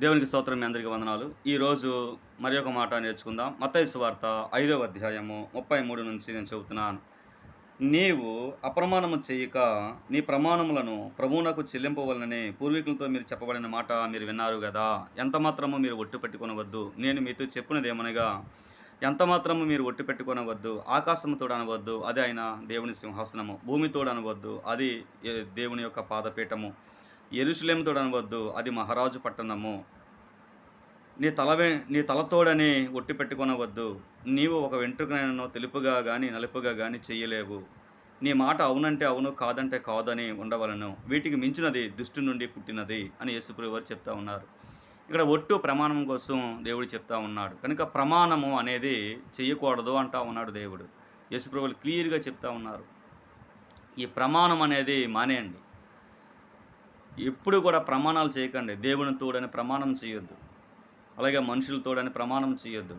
దేవునికి స్తోత్రం మీ అందరికీ వందనాలు. ఈరోజు మరి ఒక మాట నేర్చుకుందాం. మత్తయి వార్త ఐదవ అధ్యాయము ముప్పై మూడు నుంచి నేను చెబుతున్నాను. నీవు అప్రమాణము చేయక నీ ప్రమాణములను ప్రభువునకు చెల్లింపవలనని పూర్వీకులతో మీరు చెప్పబడిన మాట మీరు విన్నారు కదా. ఎంత మాత్రము మీరు ఒట్టు పెట్టుకొనవద్దు? నేను మీతో చెప్పినదేమనగా ఎంత మాత్రము మీరు ఒట్టు పెట్టుకొనవద్దు? ఆకాశము తోడనవద్దు. అది ఆయన దేవుని సింహాసనము. భూమి తోడనవద్దు. అది దేవుని యొక్క పాదపీఠము. ఎరుసలేం తోడనవద్దు అది మహారాజు పట్టణము. నీ తలవే నీ తలతోడని ఒట్టి పెట్టుకొనవద్దు. నీవు ఒక వెంట్రుకనైనా తెలుపుగా కానీ నలుపుగా కానీ చెయ్యలేవు. నీ మాట అవునంటే అవును కాదంటే కాదని ఉండవలను. వీటికి మించినది దుష్టి నుండి పుట్టినది అని యేసుప్రభు వారు చెప్తా ఉన్నారు. ఇక్కడ ఒట్టు ప్రమాణం కోసం దేవుడు చెప్తా ఉన్నాడు. కనుక ప్రమాణము అనేది చేయకూడదు అంటా ఉన్నాడు దేవుడు. యేసుప్రభులు క్లియర్గా చెప్తా ఉన్నారు. ఈ ప్రమాణం అనేది మానేయండి. ఎప్పుడు కూడా ప్రమాణాలు చేయకండి. దేవుని తోడని ప్రమాణం చేయొద్దు. అలాగే మనుషుల తోడని ప్రమాణం చేయొద్దు.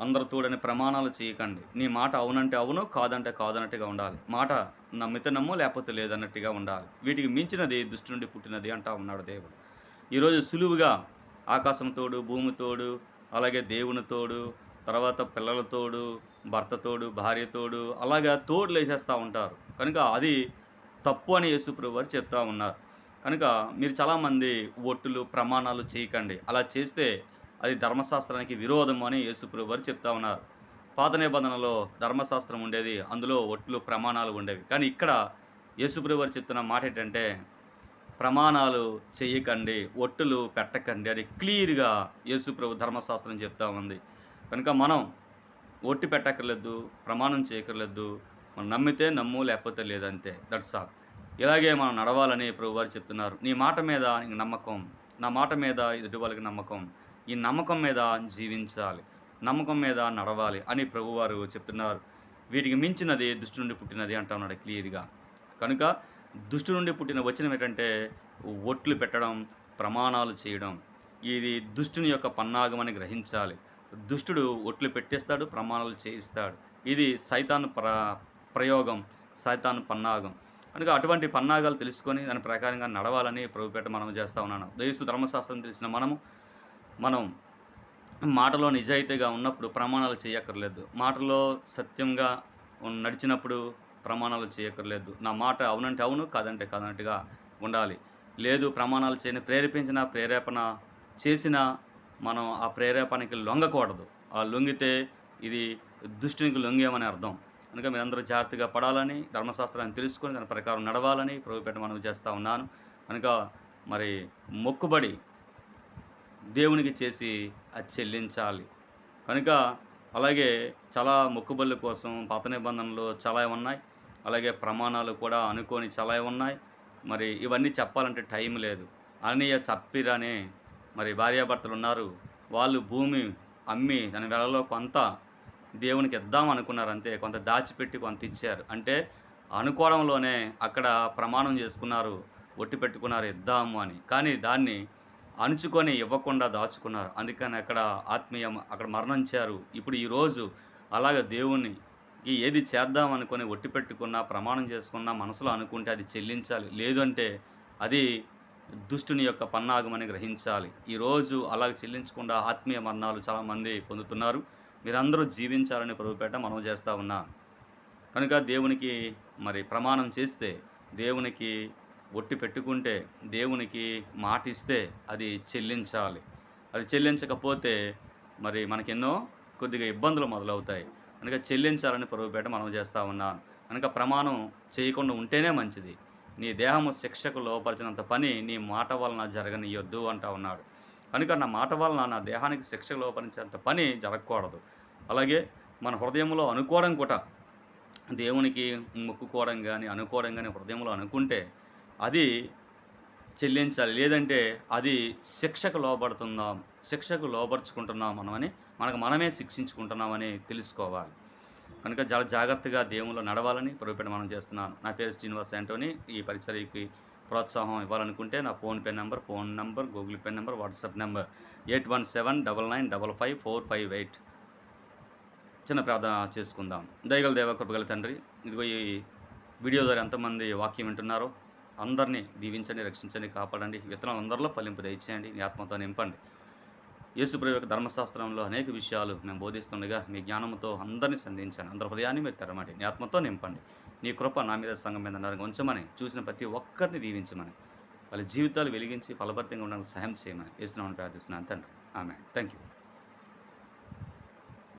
అందరి తోడని ప్రమాణాలు చేయకండి. నీ మాట అవునంటే అవును కాదంటే కాదన్నట్టుగా ఉండాలి. మాట నమ్మితే నమ్ము లేకపోతే లేదన్నట్టుగా ఉండాలి. వీటికి మించినది దుష్టి నుండి పుట్టినది అంటా ఉన్నాడు దేవుడు. ఈరోజు సులువుగా ఆకాశం తోడు భూమి తోడు అలాగే దేవుని తోడు తర్వాత పిల్లల తోడు భర్త తోడు భార్య తోడు అలాగా తోడులు వేసేస్తూ ఉంటారు. కనుక అది తప్పు అని యేసుప్రభు వారు చెప్తా ఉన్నారు. కనుక మీరు చాలామంది ఒట్టులు ప్రమాణాలు చేయకండి. అలా చేస్తే అది ధర్మశాస్త్రానికి విరోధం అని యేసుప్రభు వారు చెప్తా ఉన్నారు. పాత నిబంధనలో ధర్మశాస్త్రం ఉండేది అందులో ఒట్లు ప్రమాణాలు ఉండేవి. కానీ ఇక్కడ యేసుప్రభు వారు చెప్తున్న మాట ఏంటంటే ప్రమాణాలు చేయకండి ఒట్టులు పెట్టకండి అని క్లియర్గా యేసుప్రభు ధర్మశాస్త్రం చెప్తా ఉంది. కనుక మనం ఒట్టి పెట్టక్కర్లేదు ప్రమాణం చేయక్కర్లేదు మనం నమ్మితే నమ్ము లేకపోతే లేదంతే. దట్స్ ఆల్ ఇలాగే మనం నడవాలని ప్రభువారు చెప్తున్నారు. నీ మాట మీద నీకు నమ్మకం నా మాట మీద ఎదుటి వాళ్ళకి నమ్మకం ఈ నమ్మకం మీద జీవించాలి నమ్మకం మీద నడవాలి అని ప్రభువారు చెప్తున్నారు. వీటికి మించినది దుష్టు నుండి పుట్టినది అంటా ఉన్నాడు క్లియర్గా. కనుక దుష్టు నుండి పుట్టిన వచనం ఏంటంటే ఒట్లు పెట్టడం ప్రమాణాలు చేయడం. ఇది దుష్టుని యొక్క పన్నాగమని గ్రహించాలి. దుష్టుడు ఒట్లు పెట్టేస్తాడు ప్రమాణాలు చేయిస్తాడు. ఇది సైతాన్ ప్ర ప్రయోగం సైతాన్ పన్నాగం. కనుక అటువంటి పన్నాగాలు తెలుసుకొని దాని ప్రకారంగా నడవాలని ప్రభుపేట మనం చేస్తూ ఉన్నాను. దేశ ధర్మశాస్త్రం తెలిసిన మనము మనం మాటలో నిజాయితీగా ఉన్నప్పుడు ప్రమాణాలు చేయక్కర్లేదు. మాటలో సత్యంగా నడిచినప్పుడు ప్రమాణాలు చేయక్కర్లేదు. నా మాట అవునంటే అవును కాదంటే కాదన్నట్టుగా ఉండాలి. లేదు ప్రమాణాలు చేయని ప్రేరేపించిన ప్రేరేపణ చేసిన మనం ఆ ప్రేరేపణకి లొంగకూడదు. ఆ లొంగితే ఇది దుష్టునికి లొంగేమని అర్థం. కనుక మీరందరూ జాగ్రత్తగా పడాలని ధర్మశాస్త్రాన్ని తెలుసుకొని దాని ప్రకారం నడవాలని ప్రభుపేట మనం చేస్తూ ఉన్నాను. కనుక మరి మొక్కుబడి దేవునికి చేసి అది చెల్లించాలి. కనుక అలాగే చాలా మొక్కుబళ్ళ కోసం పాత నిబంధనలు చాలా ఉన్నాయి. అలాగే ప్రమాణాలు కూడా అనుకొని చాలా ఉన్నాయి. మరి ఇవన్నీ చెప్పాలంటే టైం లేదు. అననీయ సప్పిర్ అనే మరి భార్యాభర్తలు ఉన్నారు. వాళ్ళు భూమి అమ్మి దాని వెలలో కొంత దేవునికి ఇద్దాం అనుకున్నారు అంతే. కొంత దాచిపెట్టి కొంత ఇచ్చారు. అంటే అనుకోవడంలోనే అక్కడ ప్రమాణం చేసుకున్నారు ఒట్టి పెట్టుకున్నారు ఇద్దాము అని. కానీ దాన్ని అణుచుకొని ఇవ్వకుండా దాచుకున్నారు. అందుకని అక్కడ ఆత్మీయం అక్కడ మరణించారు ఇప్పుడు ఈరోజు అలాగ దేవునికి ఏది చేద్దాం అనుకొని ఒట్టి పెట్టుకున్నా ప్రమాణం చేసుకున్నా మనసులో అనుకుంటే అది చెల్లించాలి. లేదంటే అది దుష్టుని యొక్క పన్నాగమని గ్రహించాలి. ఈరోజు అలాగ చెల్లించకుండా ఆత్మీయ మరణాలు చాలామంది పొందుతున్నారు. మీరందరూ జీవించాలని ప్రభుపేట మనం చేస్తూ ఉన్నా. కనుక దేవునికి మరి ప్రమాణం చేస్తే దేవునికి ఒట్టి పెట్టుకుంటే దేవునికి మాట ఇస్తే అది చెల్లించాలి. అది చెల్లించకపోతే మరి మనకెన్నో కొద్దిగా ఇబ్బందులు మొదలవుతాయి. కనుక చెల్లించాలని ప్రభుపేట మనం చేస్తూ ఉన్నాను కనుక ప్రమాణం చేయకుండా ఉంటేనే మంచిది. నీ దేహము శిక్షకు లోపరిచినంత పని నీ మాట వలన జరగనియొద్దు అంటా ఉన్నాడు. కనుక నా మాట వలన నా దేహానికి శిక్షకు లోపరించేంత పని జరగకూడదు. అలాగే మన హృదయంలో అనుకోవడం కూడా దేవునికి మొక్కుకోవడం కానీ అనుకోవడం కానీ హృదయంలో అనుకుంటే అది చెల్లించాలి. లేదంటే అది శిక్షకు లోపడుతున్నాం శిక్షకు లోపరుచుకుంటున్నాం మనమని మనకు మనమే శిక్షించుకుంటున్నామని తెలుసుకోవాలి. కనుక చాలా జాగ్రత్తగా దేవుల్లో నడవాలని ప్రభుపేట మనం చేస్తున్నాను. నా పేరు శ్రీనివాస్ యాంటోని. ఈ పరిచర్యకి ప్రోత్సాహం ఇవ్వాలనుకుంటే నా PhonePe number phone number Google Pay number WhatsApp number eight one seven double nine double five four five eight. చిన్న ప్రార్థన చేసుకుందాం. దయగల దేవ కృపగల తండ్రి ఇదిగో ఈ వీడియో ద్వారా ఎంతమంది వాక్యం వింటున్నారో అందరినీ దీవించండి రక్షించండి కాపాడండి. విత్తనాలు అందరిలో ఫలింపు దయచేయండి. నీ ఆత్మతో నింపండి. యేసుప్రభు యొక్క ధర్మశాస్త్రంలో అనేక విషయాలు మేము బోధిస్తుండగా మీ జ్ఞానంతో అందరినీ సంధించండి. అందరి హృదయాన్ని మీరు తెరమండి. నీ ఆత్మతో నింపండి. నీ కృప నా మీద సంఘం మీద నరగ ఉంచమని చూసిన ప్రతి ఒక్కరిని దీవించమని వాళ్ళ జీవితాలు వెలిగించి ఫలభరితంగా ఉండడానికి సహాయం చేయమని యేసునామని ప్రార్థిస్తున్నాను తండ్రి. ఆమె థ్యాంక్ యూ